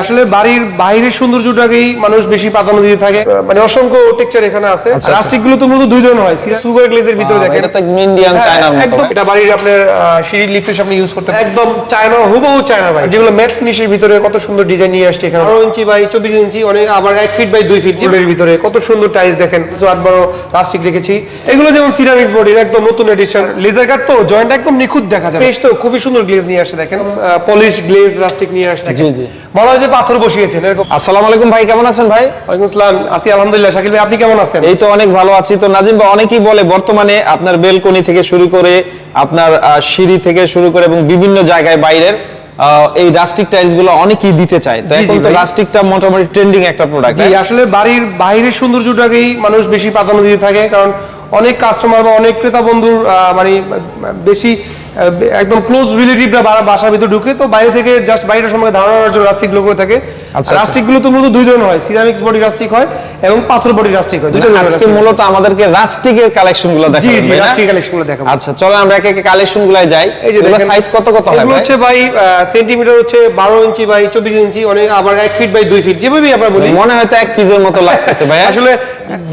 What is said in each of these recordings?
আসলে বাড়ির বাইরের সৌন্দর্যটাকেই মানুষ বেশি প্রাধান্য দিয়ে থাকে। মানে অসংখ্য টেক্সচার এখানে আছে। আচ্ছা, রাস্টিকগুলো তো মূলত দুই ধরনের হয় সুগার গ্লেজের ভিতরে দেখেন। এটা তো ইন্ডিয়ান হ্যাঁ, চায়নার মতো। একদম এটা বাড়ির আপনার সিঁড়ির লিফটের সামনে ইউজ করতে একদম চায়না হুবহু চায়না ভাই যেগুলো ম্যাট ফিনিশের ভিতরে কত সুন্দর ডিজাইন নিয়ে আসছে এখানে। বারো ইঞ্চি বাই চব্বিশ ইঞ্চি অনেক আবার এক ফিট বাই দুই ফিট এর ভিতরে। কত সুন্দর টাইলস দেখেন। কিছু আট বারো প্লাস্টিক রেখেছি। এগুলো যেমন সিরামিক্স বডির একদম নতুন এডিশন লেজার কাট তো জয়েন্ট একদম নিখুঁত দেখা যায় বেশ তো খুবই সুন্দর গ্লেজ নিয়ে আসছে দেখেন। পলিশ গ্লেজ রাস্টিক নিয়ে আসছে জি, জি। হয় যে পাথর বসিয়েছেন এরকম। আসসালামু আলাইকুম ভাই কেমন আছেন ভাই? ওয়ালাইকুম আসসালাম। আসি আলহামদুলিল্লাহ শাকিল ভাই আপনি কেমন আছেন? এই তো অনেক ভালো আছি। তো নাজিম ভাই অনেকেই বলে বর্তমানে আপনার বেলকনি থেকে শুরু করে আপনার সিঁড়ি থেকে শুরু করে এবং বিভিন্ন জায়গায় বাইরের এই রাস্টিক টাইলসগুলো অনেকেই দিতে চায়। তো এখন তো রাস্টিকটা মোটামুটি ট্রেন্ডিং একটা প্রোডাক্ট জি আসলে বাড়ির বাইরের সৌন্দর্যটাকেই মানুষ বেশি প্রাধান্য দিয়ে থাকে কারণ অনেক কাস্টমার বা অনেক ক্রেতা বন্ধুর মানে বেশি একদম ক্লোজ রিলেটিভরা বাসার ভিতরে ঢুকে তো বাইরে থেকে জাস্ট বাইরের সময় ধারণার জন্য রাস্টিকগুলো থাকে। আচ্ছা। রাস্টিকগুলো তো মূলত দুই ধরনের হয় সিরামিক্স বডি রাস্টিক হয় এবং পাথর বডি রাস্টিক হয় দুটো আজকে মূলত আমাদেরকে রাস্টিকের কালেকশনগুলো জি জি রাস্টিক কালেকশনগুলো দেখাবো। আচ্ছা চলো আমরা একে একে কালেকশন গুলাই যাই। এই যে দেখেন সাইজ কত কত হয় এগুলো ভাই? হচ্ছে ভাই সেন্টিমিটার হচ্ছে বারো ইঞ্চি বাই চব্বিশ ইঞ্চি অনেক আবার এক ফিট বাই দুই ফিট যেভাবেই আমরা বলি। মনে হয় তো এক পিসের মতো লাগতেছে ভাই আসলে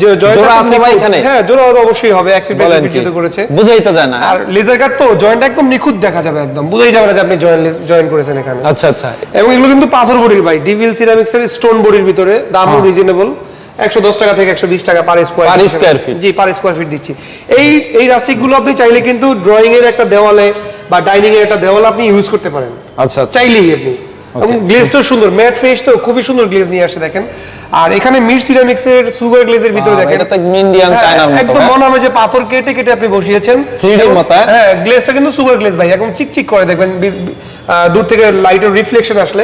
জোড়া আছে ভাই এখানে? হ্যাঁ জোড়া অবশ্যই হবে এক ফিট বাই বলেন দুই কি? ফিট করেছে। বুঝাই তো যায় না। আর লেজার কাট তো জয়েন্ট একদম নিখুঁত দেখা যাবে একদম। বুঝাই যাবে না যে আপনি জয়েন্ট জয়েন করেছেন এখানে। আচ্ছা আচ্ছা। এবং এগুলো কিন্তু পাথর বডির ভাই ডিভিল সিরামিক্স এর স্টোন বডির ভিতরে দামও রিজনেবল একশো দশ টাকা থেকে একশো বিশ টাকা per square Per square feet। জি পার স্কোয়ার ফিট দিচ্ছি। এই এই রাস্টিকগুলো আপনি চাইলে কিন্তু ড্রয়িং এর একটা দেওয়ালে বা ডাইনিং এর একটা দেওয়ালে আপনি ইউজ করতে পারেন। আচ্ছা আচ্ছা। চাইলেই আপনি। এবং গ্লেজটাও সুন্দর ম্যাট ফিনিশ তো খুবই সুন্দর গ্লেজ নিয়ে আসে দেখেন। আর এখানে মিড সিরামিক্স এর সুগার গ্লেজের ভিতরে দেখেন। এটা তো ইন্ডিয়ান হ্যাঁ, চায়নার মতো একদম হ্যাঁ? মনে হবে যে পাথর কেটে কেটে আপনি বসিয়েছেন। 3D মত হ্যাঁ? হ্যাঁ গ্লেজটা কিন্তু সুগার গ্লেজ ভাই একদম চিকচিক করে দেখবেন। দূর থেকে লাইটের রিফ্লেকশন আসলে।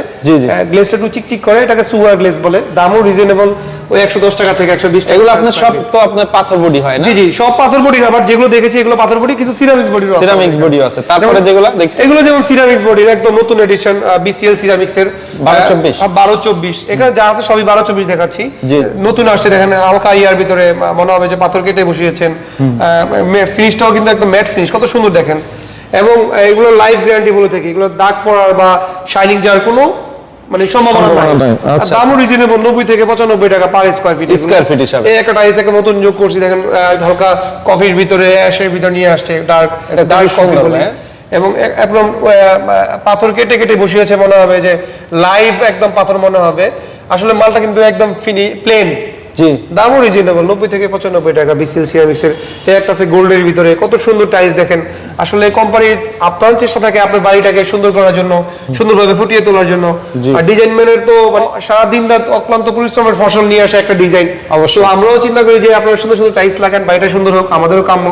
গ্লেজটা একটু চিকচিক করে এটাকে সুগার গ্লেজ বলে। দামও রিজনেবল ওই একশো দশ টাকা থেকে একশো বিশ এগুলো আপনার সব তো আপনার পাথর বডি হয় না? জি জি সব পাথর বডি আবার যেগুলো দেখেছি এগুলো পাথর বডি কিছু সিরামিক্স বডি সিরামিক্স বডিও আছে। তারপরে যেগুলো দেখছি? এগুলো যেমন সিরামিক্স বডির একদম নতুন এডিশন বিসিএল সিরামিক্স এর 12-24 বারো চব্বিশ। এখানে যা আছে সবই বারো চব্বিশ দেখাচ্ছি। নতুন আসছে দেখেন হালকা ইয়ার ভিতরে মনে হবে যে পাথর কেটে বসিয়েছেন। ফিনিশটাও কিন্তু একদম ম্যাট ফিনিশ কত সুন্দর দেখেন। এবং এগুলো লাইফ গ্যারান্টি বলে থেকে। এগুলো দাগ পড়ার বা শাইনিং যাওয়ার কোনো মানে সম্ভাবনা নাই। আচ্ছা, দামও রিজনেবল নব্বই থেকে পঁচানব্বই টাকা পার স্কোয়ার ফিট feet হিসাবে। এই একটা টাইস একটা নতুন যোগ করছি দেখেন হালকা কফির ভিতরে অ্যাশের ভিতরে নিয়ে আসছে ডার্ক এটা ডার্ক কফি বলে। হ্যাঁ? এবং একদম পাথর কেটে কেটে বসিয়েছে মনে হবে যে লাইভ একদম পাথর মনে হবে। আসলে মালটা কিন্তু একদম ফিনি প্লেন জি। দামও রিজনেবল নব্বই থেকে পঁচানব্বই টাকা বিসিএল সিরামিক্সের এই একটা আছে গোল্ডের ভিতরে কত সুন্দর টাইলস দেখেন। আসলে আপ্রাণ চেষ্টা থাকে আপনার বাড়িটাকে সুন্দর করার জন্য সুন্দরভাবে ফুটিয়ে তোলার জন্য। আর ডিজাইন ম্যানের তো মানে সারাদিন রাত অক্লান্ত পরিশ্রমের ফসল নিয়ে আসে একটা ডিজাইন অবশ্যই। আমরাও চিন্তা করি যে আপনারা সুন্দর সুন্দর টাইলস লাগান বাড়িটা সুন্দর হোক আমাদেরও কাম্য।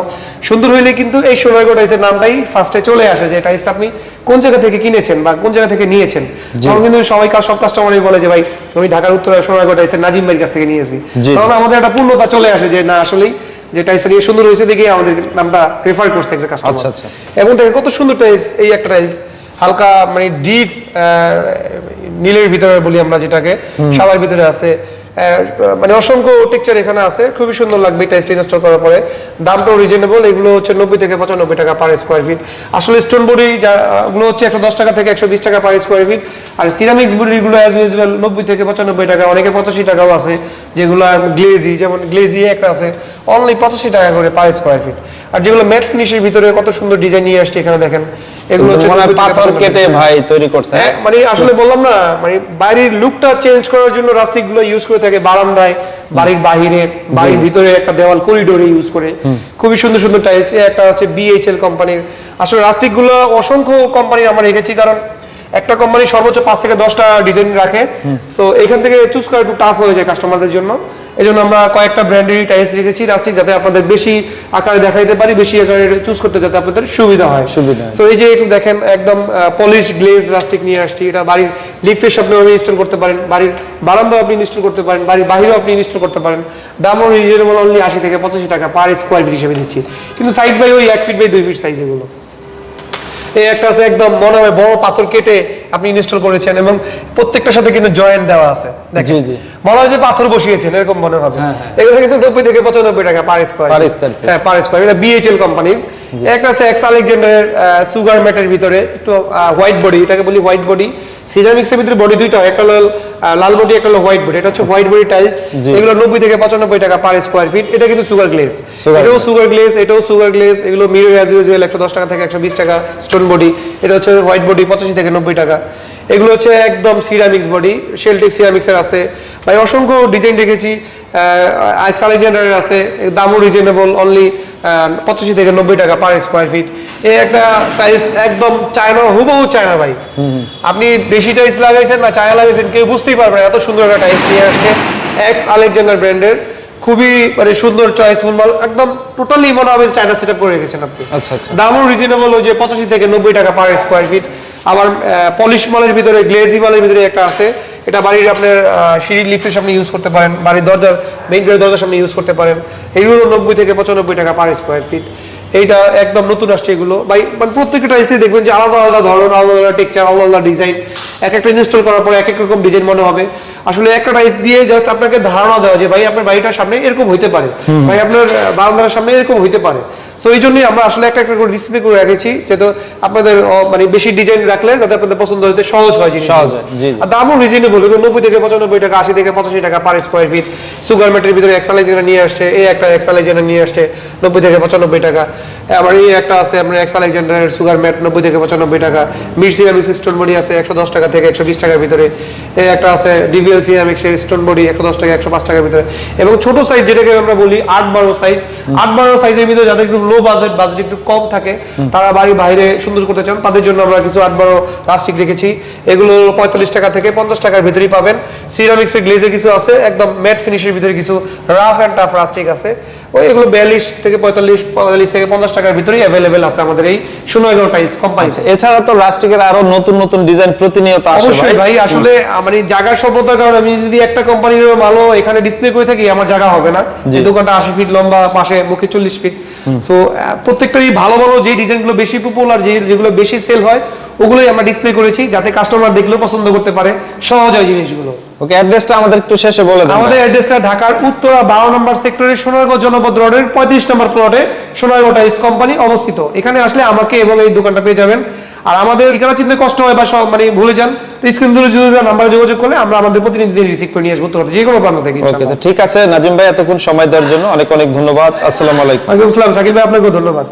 সুন্দর হইলে কিন্তু এই সোনারগড় টাইলসের নামটাই ফার্স্টে চলে আসে যে টাইলসটা আপনি কোন জায়গা থেকে কিনেছেন বা কোন জায়গা থেকে নিয়েছেন। তখন কিন্তু সবাই কাজ সব কাস্টমারই বলে যে ভাই আমি ঢাকার উত্তরে সোনারগড় টাইলসের নাজিম ভাইয়ের কাছ থেকে নিয়েছি। তাহলে তখন আমাদের একটা পূর্ণতা চলে আসে যে না আসলেই যে টাইস নিয়ে সুন্দর হয়েছে দেখে আমাদের নামটা রেফার করছে একটা কাস্টমার আচ্ছা, আচ্ছা। এবং দেখে কত সুন্দর টাইস এই একটা টাইস হালকা মানে ডিপ নীলের ভিতরে বলি আমরা যেটাকে সাদার ভিতরে আছে। মানে অসংখ্য টেকচার এখানে আছে। খুবই সুন্দর লাগবে টাইলস ইনস্টল করার পরে। দামটাও রিজনেবল এগুলো হচ্ছে নব্বই থেকে পঁচানব্বই টাকা পার স্কোয়ার ফিট আসলে স্টোন বডি ওগুলো হচ্ছে একশো দশ টাকা থেকে একশো বিশ টাকা পার স্কোয়ার ফিট আর সিরামিক্স বডিগুলো অ্যাজ ইউজুয়াল নব্বই থেকে পঁচানব্বই টাকা, অনেকে পঁচাশি টাকাও আছে, যেগুলো গ্লেজি যেমন গ্লেজি একটা আছে। অনলি পঁচাশি টাকা করে পার স্কোয়ার ফিট আর যেগুলো ম্যাট ফিনিশের ভিতরে কত সুন্দর ডিজাইন নিয়ে আসছে এখানে দেখেন। এগুলো হচ্ছে 90 থেকে পাথর কেটে ভাই তৈরি করছে। হ্যাঁ মানে আসলে বললাম না মানে বাড়ির লুকটা চেঞ্জ করার জন্য ইউজ করে থাকে বারান্দায় বাড়ির বাহিরে বাড়ির ভিতরে একটা দেওয়াল করিডোরে ইউজ করে। খুবই সুন্দর সুন্দর টাইলস একটা হচ্ছে বিএইচএল কোম্পানির আসলে রাস্টিকগুলো অসংখ্য কোম্পানি আমরা রেখেছি কারণ একটা কোম্পানি সর্বোচ্চ পাঁচ থেকে দশটা ডিজাইন রাখে। তো এখান থেকে চুজ করা একটু টাফ হয়ে যায় কাস্টমারদের জন্য। এই জন্য আমরা কয়েকটা ব্র্যান্ডেরই টাইলস রেখেছি রাস্টিক যাতে আপনাদের বেশি আকারে দেখাইতে পারি বেশি আকারে চুজ করতে যাতে আপনাদের সুবিধা হয়। সুবিধা। সো এই যে একটু দেখেন একদম পলিশ গ্লেজ রাস্টিক নিয়ে আসছি এটা বাড়ির লিফটের সামনে আপনি ইনস্টল করতে পারেন বাড়ির বারান্দাও আপনি ইনস্টল করতে পারেন বাড়ির বাহিরেও আপনি ইনস্টল করতে পারেন। দামও রিজনেবল অনলি আশি থেকে পঁচাশি টাকা পার স্কোয়ার ফিট হিসেবে দিচ্ছি। কিন্তু সাইজ বাই ওই এক ফিট বাই দুই ফিট সাইজ এগুলো। এই একটা আছে একদম মনে হয় বড় পাথর কেটে আপনি ইনস্টল করেছেন এবং প্রত্যেকটার সাথে কিন্তু জয়েন্ট দেওয়া আছে। জি, জি। মনে হয় যে পাথর বসিয়েছেন এরকম মনে হবে। হ্যাঁ, হ্যাঁ। এগুলো কিন্তু নব্বই থেকে পঁচানব্বই টাকা পার স্কোয়ার। হ্যাঁ পার স্কোয়ার এটা বিএইচএল কোম্পানির একটা আছে এক্স আলেকজান্ডারের সুগার ম্যাটের ভিতরে একটু হোয়াইট বডি এটাকে বলি হোয়াইট বডি সিরামিক্সের ভিতরে বডি দুইটা একটা হলো আহ, লাল বডি একটা হলো হোয়াইট বডি এটা হচ্ছে হোয়াইট বডি টাইলস। এগুলো নব্বই থেকে পঁচানব্বই টাকা পার স্কোয়ার ফিট এটা কিন্তু সুগার গ্লেস এটাও সুগার গ্লেস এটাও সুগার গ্লেস এগুলো মিরর অ্যাজ ইউজুয়াল একশো দশ টাকা থেকে একশো বিশ টাকা স্টোন বডি এটা হচ্ছে হোয়াইট বডি পঁচাশি থেকে নব্বই টাকা। এগুলো হচ্ছে একদম সিরামিক্স বডি শেলটিক সিরামিক্সের আছে। ভাই অসংখ্য ডিজাইন রেখেছি আইক্স আলেকজান্ডারের আছে দামও রিজনেবল অনলি পঁচাশি থেকে নব্বই টাকা পার স্কোয়ার ফিট এই একটা টাইলস একদম চায়না হুবহু চায়না ভাই। আপনি দেশি টাইলস লাগাইছেন না চায়না লাগাইছেন কেউ বুঝতেই পারবে না এত সুন্দর একটা টাইলস নিয়ে আসছে এক্স আলেকজান্ডার ব্র্যান্ডের খুবই মানে সুন্দর চয়েসফুল মাল একদম টোটালি মনে হবে চায়না সেট আপ করে রেখেছেন আপনি। আচ্ছা আচ্ছা। দামও রিজনেবল ওই যে পঁচাশি থেকে নব্বই টাকা পার স্কোয়ার ফিট আবার পলিশ মালের ভিতরে গ্লেজি মালের ভিতরে একটা আছে। এটা বাড়ির আপনার সিঁড়ির লিফটের সামনে ইউজ করতে পারেন বাড়ির দরজার মেইন গেটের দরজার সামনে ইউজ করতে পারেন। এগুলো নব্বই থেকে পঁচানব্বই টাকা পার স্কোয়ার ফিট এইটা একদম নতুন আসছে এগুলো। ভাই মানে প্রত্যেকটা এসে দেখবেন যে আলাদা আলাদা ধরন আলাদা আলাদা টেক্সচার আলাদা আলাদা ডিজাইন এক একটা ইনস্টল করার পরে এক এক রকম ডিজাইন মনে হবে। আসলে একটা টাইস দিয়ে জাস্ট আপনাকে ধারণা দেওয়া যে ভাই আপনার বাড়িটার সামনে এরকম হইতে পারে। ভাই আপনার বারান্দার সামনে এরকম হইতে পারে। সো এই জন্যই আমরা আসলে একটা একটা করে ডিসপ্লে করে রেখেছি যেহেতু আপনাদের মানে বেশি ডিজাইন রাখলে যাতে আপনাদের পছন্দ হতে সহজ হয় জিনিস সহজ হয়। আর দামও রিজনেবল এগুলো নব্বই থেকে পঁচানব্বই টাকা আশি থেকে পঁচাশি টাকা পার স্কোয়ার ফিট সুগার ম্যাটের ভিতরে এক্সালাইজার নিয়ে আসছে এই একটা এক্সালাইজার নিয়ে আসছে নব্বই থেকে পঁচানব্বই টাকা। আবার এই একটা আছে আপনার এক্সালাইজারের সুগার ম্যাট নব্বই থেকে পঁচানব্বই টাকা। মির্সি এমিক্স স্টোন বডি আছে একশো দশ টাকা থেকে একশো বিশ টাকার ভিতরে। এই একটা আছে ডিভিএল সিএমএক্সের স্টোন বডি একশো দশ টাকা একশো পাঁচ টাকার ভিতরে। এবং ছোট সাইজ যেটাকে আমরা বলি আট বারো সাইজ আট বারো সাইজের ভিতরে যাদের একটু লো বাজেট বাজেট একটু কম থাকে তারা বাড়ি বাইরে সুন্দর করতে চান তাদের জন্য আমরা কিছু আট বারো প্লাস্টিক রেখেছি। এগুলো পঁয়তাল্লিশ টাকা থেকে পঞ্চাশ টাকার ভিতরেই পাবেন। সিরামিক্সের গ্লেজে কিছু আছে একদম ম্যাট ফিনিশের ভিতরে কিছু রাফ অ্যান্ড টাফ প্লাস্টিক আছে। ওই এগুলো বিয়াল্লিশ থেকে পঁয়তাল্লিশ পঁয়তাল্লিশ থেকে পঞ্চাশ টাকার ভিতরেই অ্যাভেলেবেল আছে আমাদের এই সোনাইগাঁও টাইলস কোম্পানি এছাড়া তো রাস্টিকের আরও নতুন নতুন ডিজাইন প্রতিনিয়ত আসে অবশ্যই ভাই। আসলে মানে জায়গার স্বল্পতার কারণে আমি যদি একটা কোম্পানির ভালো এখানে ডিসপ্লে করে থাকি আমার জায়গা হবে না। যে দোকানটা আশি ফিট লম্বা পাশে মুখে চল্লিশ ফিট সো প্রত্যেকটাই ভালো ভালো যে ডিজাইনগুলো বেশি পপুলার যে যেগুলো বেশি সেল হয় ওগুলোই আমরা ডিসপ্লে করেছি যাতে কাস্টমার দেখলেও পছন্দ করতে পারে সহজ হয় জিনিসগুলো। ওকে অ্যাড্রেসটা আমাদের একটু শেষে বলে দেন আমাদের অ্যাড্রেসটা ঢাকার উত্তরা বারো নম্বর সেক্টরের সোনারগাঁও জনপদ রোডের পঁয়ত্রিশ নম্বর প্লটে সোনারগাঁও টাইলস কোম্পানি অবস্থিত। এখানে আসলে আমাকে এবং এই দোকানটা পেয়ে যাবেন। আর আমাদের ঠিকানা চিনতে কষ্ট হয় বা মানে ভুলে যান তো স্ক্রিন ধরে যদি নাম্বারে যোগাযোগ করলে আমরা আমাদের প্রতিনিধিদের রিসিভ করে নিয়ে আসব। যে কোনো প্রান্ত থেকে ওকে তো ঠিক আছে নাজিম ভাই এতক্ষণ সময় দেওয়ার জন্য অনেক অনেক ধন্যবাদ। আসসালামু আলাইকুম। ওয়ালাইকুম আসসালাম সাকিব ভাই আপনাকেও ধন্যবাদ।